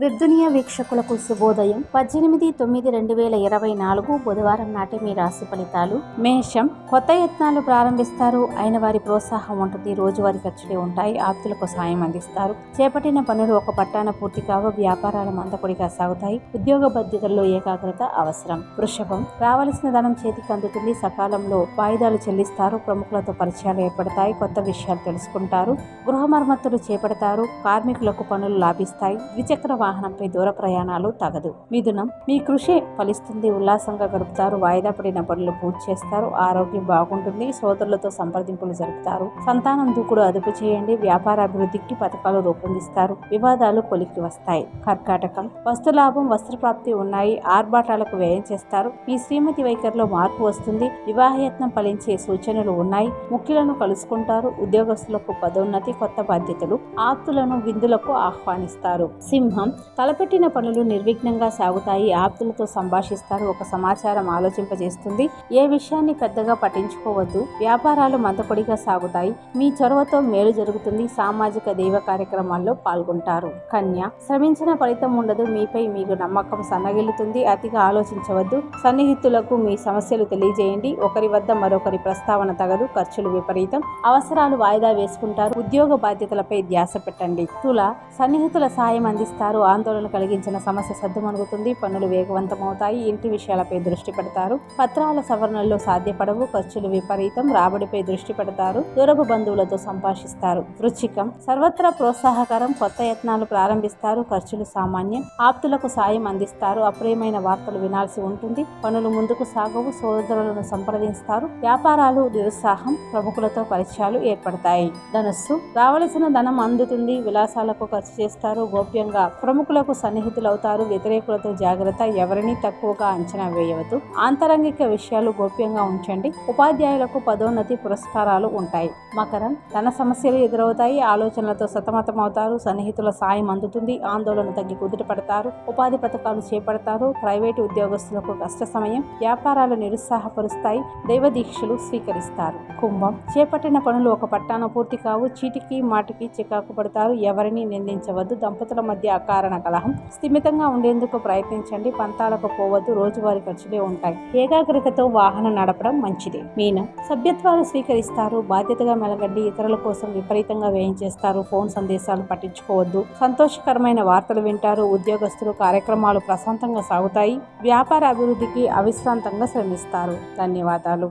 విర్దునియా వీక్షకులకు శుభోదయం. పద్దెనిమిది తొమ్మిది రెండు వేల ఇరవై నాలుగు బుధవారం నాటి మీ రాశి ఫలితాలు. మేషం కొత్త యత్నాలు ప్రారంభిస్తారు. అయిన వారి ప్రోత్సాహం ఉంటుంది. రోజువారీ ఖర్చులే ఉంటాయి. ఆప్తులకు సాయం అందిస్తారు. చేపట్టిన పనులు ఒక పట్టాన పూర్తి కావ. వ్యాపారాలు మందకొడిగా సాగుతాయి. ఉద్యోగ బాధ్యతల్లో ఏకాగ్రత అవసరం. వృషభం రావలసిన ధనం చేతికి అందుతుంది. సకాలంలో వాయిదాలు చెల్లిస్తారు. ప్రముఖులతో పరిచయాలు ఏర్పడతాయి. కొత్త విషయాలు తెలుసుకుంటారు. గృహ మరమ్మతులు చేపడతారు. కార్మికులకు పనులు లాభిస్తాయి. ద్విచక్ర వాహనంపై దూర ప్రయాణాలు తగదు. మిథునం మీ కృషి ఫలిస్తుంది. ఉల్లాసంగా గడుపుతారు. వాయిదా పడిన పనులు పూర్తి చేస్తారు. ఆరోగ్యం బాగుంటుంది. సోదరులతో సంప్రదింపులు జరుపుతారు. సంతానం దూకుడు అదుపు చేయండి. వ్యాపార అభివృద్ధికి పథకాలు రూపొందిస్తారు. వివాదాలు కొలికి వస్తాయి. కర్కాటకం వస్తులాభం వస్త్రప్రాప్తి ఉన్నాయి. ఆర్భాటాలకు వ్యయం చేస్తారు. మీ శ్రీమతి వైఖరిలో మార్పు వస్తుంది. వివాహయత్నం ఫలించే సూచనలు ఉన్నాయి. ముఖ్యులను కలుసుకుంటారు. ఉద్యోగస్తులకు పదోన్నతి కొత్త బాధ్యతలు ఆప్తులను విందులకు ఆహ్వానిస్తారు. సింహం తలపెట్టిన పనులు నిర్విఘ్నంగా సాగుతాయి. ఆప్తులతో సంభాషిస్తారు. ఒక సమాచారం ఆలోచింపజేస్తుంది. ఏ విషయాన్ని పెద్దగా పట్టించుకోవద్దు. వ్యాపారాలు మందపొడిగా సాగుతాయి. మీ చొరవతో మేలు జరుగుతుంది. సామాజిక దైవ కార్యక్రమాల్లో పాల్గొంటారు. కన్య శ్రమించిన ఫలితం ఉండదు. మీపై మీకు నమ్మకం సన్నగిల్లుతుంది. అతిగా ఆలోచించవద్దు. సన్నిహితులకు మీ సమస్యలు తెలియజేయండి. ఒకరి వద్ద మరొకరి ప్రస్తావన తగదు. ఖర్చులు విపరీతం. అవసరాలు వాయిదా వేసుకుంటారు. ఉద్యోగ బాధ్యతలపై ధ్యాస పెట్టండి. తుల సన్నిహితుల సాయం అందిస్తారు. ఆందోళన కలిగించిన సమస్య సద్దుమణుగుతుంది పనులు వేగవంతమవుతాయి ఇంటి విషయాలపై దృష్టి పెడతారు. పత్రాల సవరణల్లో సాధ్యపడవు ఖర్చులు విపరీతం రాబడిపై దృష్టి పెడతారు దూరపు బంధువులతో సంభాషిస్తారు. వృచ్చికం. సర్వత్రా ప్రోత్సాహకరం కొత్త యత్నాలు ప్రారంభిస్తారు ఖర్చులు సామాన్యం ఆప్తులకు సాయం అందిస్తారు అప్రియమైన వార్తలు వినాల్సి ఉంటుంది పనులు ముందుకు సాగవు సోదరులను సంప్రదిస్తారు వ్యాపారాలు నిరుత్సాహం ప్రముఖులతో పరిచయాలు ఏర్పడతాయి. ధనస్సు. రావలసిన ధనం అందుతుంది విలాసాలకు ఖర్చు చేస్తారు గోప్యంగా ప్రముఖులకు సన్నిహితులవుతారు. వ్యతిరేకులతో జాగ్రత్త ఎవరిని తక్కువగా అంచనా వేయవద్దు. ఆంతరంగిక విషయాలు గోప్యంగా ఉంచండి. ఉపాధ్యాయులకు పదోన్నతి పురస్కారాలు ఉంటాయి. మకరం ధన సమస్యలు ఎదురవుతాయి. ఆలోచనలతో సతమతమవుతారు. సన్నిహితుల సాయం అందుతుంది. ఆందోళన తగ్గి కుదుట పడతారు. ఉపాధి పథకాలు చేపడతారు. ప్రైవేటు ఉద్యోగస్తులకు కష్ట సమయం. వ్యాపారాలు నిరుత్సాహపరుస్తాయి. దైవ దీక్షలు స్వీకరిస్తారు. కుంభం చేపట్టిన పనులు ఒక పట్టాన పూర్తి కావు. చీటికి మాటికి చికాకు పడతారు. ఎవరిని నిందించవద్దు. దంపతుల మధ్య అకారణ కలహం. స్థిమితంగా ఉండేందుకు ప్రయత్నించండి. పంతాలకు పోవద్దు. రోజువారీ ఖర్చులే ఉంటాయి. ఏకాగ్రతతో వాహనం నడపడం మంచిది. మీన సభ్యత్వాలు స్వీకరిస్తారు. బాధ్యతగా మెలగండి. ఇతరుల కోసం విపరీతంగా వ్యయం చేస్తారు. ఫోన్ సందేశాలు పట్టించుకోవద్దు. సంతోషకరమైన వార్తలు వింటారు. ఉద్యోగస్తులు కార్యక్రమాలు ప్రశాంతంగా సాగుతాయి. వ్యాపార అభివృద్ధికి అవిశ్రాంతంగా శ్రమిస్తారు. ధన్యవాదాలు.